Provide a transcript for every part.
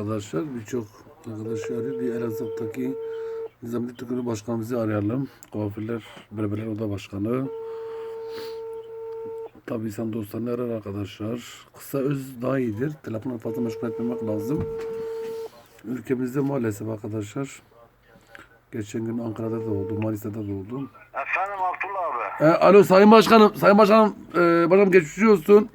Arkadaşlar birçok arkadaş arıyor. Bir Elazığ'daki Nizami Tükürü Başkanımızı arayalım. Kuaförler Berberler Oda Başkanı. Tabi insan dostlarını arar arkadaşlar. Kısa öz daha iyidir. Telefonu fazla meşgul etmemek lazım. Ülkemizde maalesef arkadaşlar geçen gün Ankara'da da oldu, Manisa'da da oldu. Efendim Abdullah abi. E, alo Sayın Başkanım, Sayın Başkanım, e, başkanım geçmiş olsun.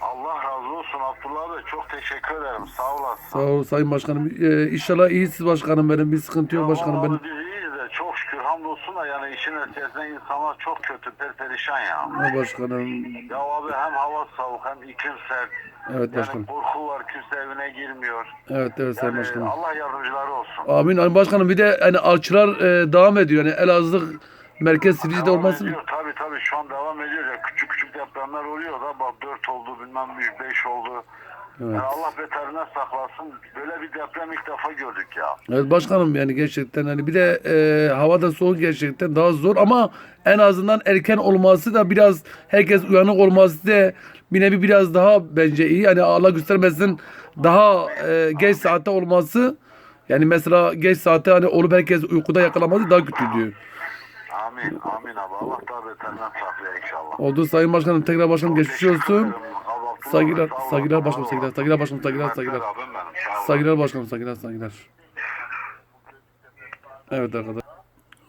Allah razı olsun Abdullah abi. Çok teşekkür ederim. Sağ olasın. Sağ ol Sayın Başkanım. E, inşallah iyisiniz başkanım benim. Bir sıkıntı yok başkanım benim. Biz iyiyiz de çok şükür hamdolsun da yani işin neticesinde insanlar çok kötü perperişan ya. Ha, başkanım. Ya abi hem hava soğuk hem iklim sert. Evet Yani başkanım. korku var kimse evine girmiyor. Evet evet Sayın Yani Başkanım. Allah yardımcıları olsun. Amin. Amin başkanım bir de hani alçılar e, devam ediyor. Yani Elazığ merkez Silivri'de Devam olmasın. ediyor tabii tabii şu an devam ediyor ya küçük küçük depremler oluyor da bak 4 oldu bilmem 5 oldu. Evet. Yani Allah beterinden saklasın. Böyle bir deprem ilk defa gördük ya. Evet başkanım yani gerçekten hani bir de e, havada soğuk gerçekten daha zor ama en azından erken olması da biraz herkes uyanık olması da bir nevi biraz daha bence iyi. Yani Allah göstermesin daha e, geç saatte olması yani mesela geç saatte hani olup herkes uykuda yakalaması daha kötü diyor. Amin, amin abi. Allah daha beterinden saklıyor inşallah. Oldu Sayın Başkanım tekrar başkanım geçmiş olsun. ederim. Saygılar sağ başkanım, ol. saygılar, saygılar başkanım, sağ ol. Saygılar başkanım, saygılar, saygılar. Evet arkadaşlar.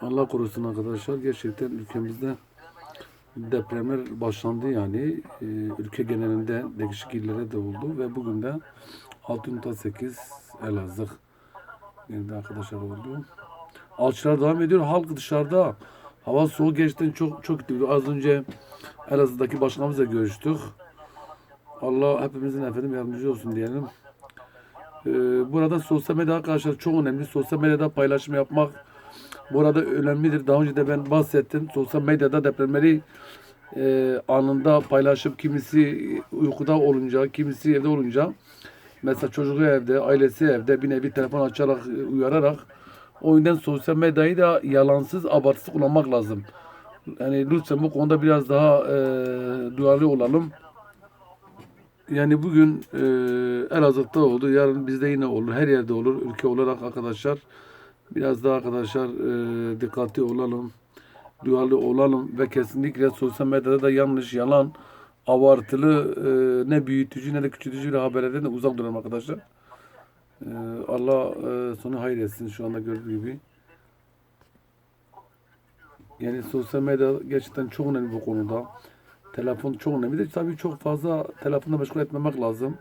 Allah korusun arkadaşlar. Gerçekten ülkemizde depremler başlandı yani. Ee, ülke genelinde değişik illere de oldu ve bugün de 6.8 Elazığ yerinde arkadaşlar oldu. Alçılar devam ediyor. Halk dışarıda. Hava soğuk gerçekten çok çok kötü. Az önce Elazığ'daki başkanımızla görüştük. Allah hepimizin efendim yardımcı olsun diyelim. Ee, burada sosyal medya arkadaşlar çok önemli. Sosyal medyada paylaşım yapmak burada önemlidir. Daha önce de ben bahsettim. Sosyal medyada depremleri e, anında paylaşıp kimisi uykuda olunca, kimisi evde olunca mesela çocuğu evde, ailesi evde bir nevi telefon açarak, e, uyararak o yüzden sosyal medyayı da yalansız, abartısız kullanmak lazım. Yani lütfen bu konuda biraz daha e, duyarlı olalım. Yani bugün e, Elazığ'da oldu. Yarın bizde yine olur. Her yerde olur. Ülke olarak arkadaşlar biraz daha arkadaşlar e, dikkatli olalım. Duyarlı olalım ve kesinlikle sosyal medyada da yanlış, yalan, abartılı e, ne büyütücü ne de küçültücü bir haberlerden de uzak duralım arkadaşlar. E, Allah e, sonu hayır etsin şu anda gördüğü gibi. Yani sosyal medya gerçekten çok önemli bu konuda. Telefon çok önemli. Bir de tabii çok fazla telefonla meşgul etmemek lazım.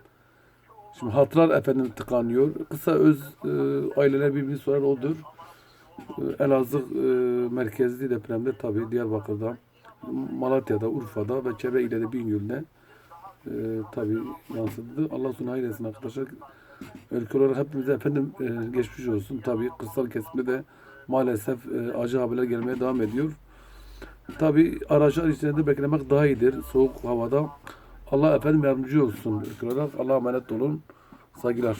Şimdi hatırar efendim tıkanıyor. Kısa öz e, aileler birbirini sorar odur. E, Elazığ e, merkezli depremde tabii Diyarbakır'da, Malatya'da, Urfa'da ve çevre ilde Bingöl'de e, tabii yansıdı. Allah sonu hayır etsin arkadaşlar. Ülke olarak hepimize efendim e, geçmiş olsun. Tabii kırsal kesimde de maalesef e, acı haberler gelmeye devam ediyor. Tabi araçlar içinde beklemek daha iyidir soğuk havada. Allah efendim yardımcı olsun. Allah'a emanet olun. Saygılar.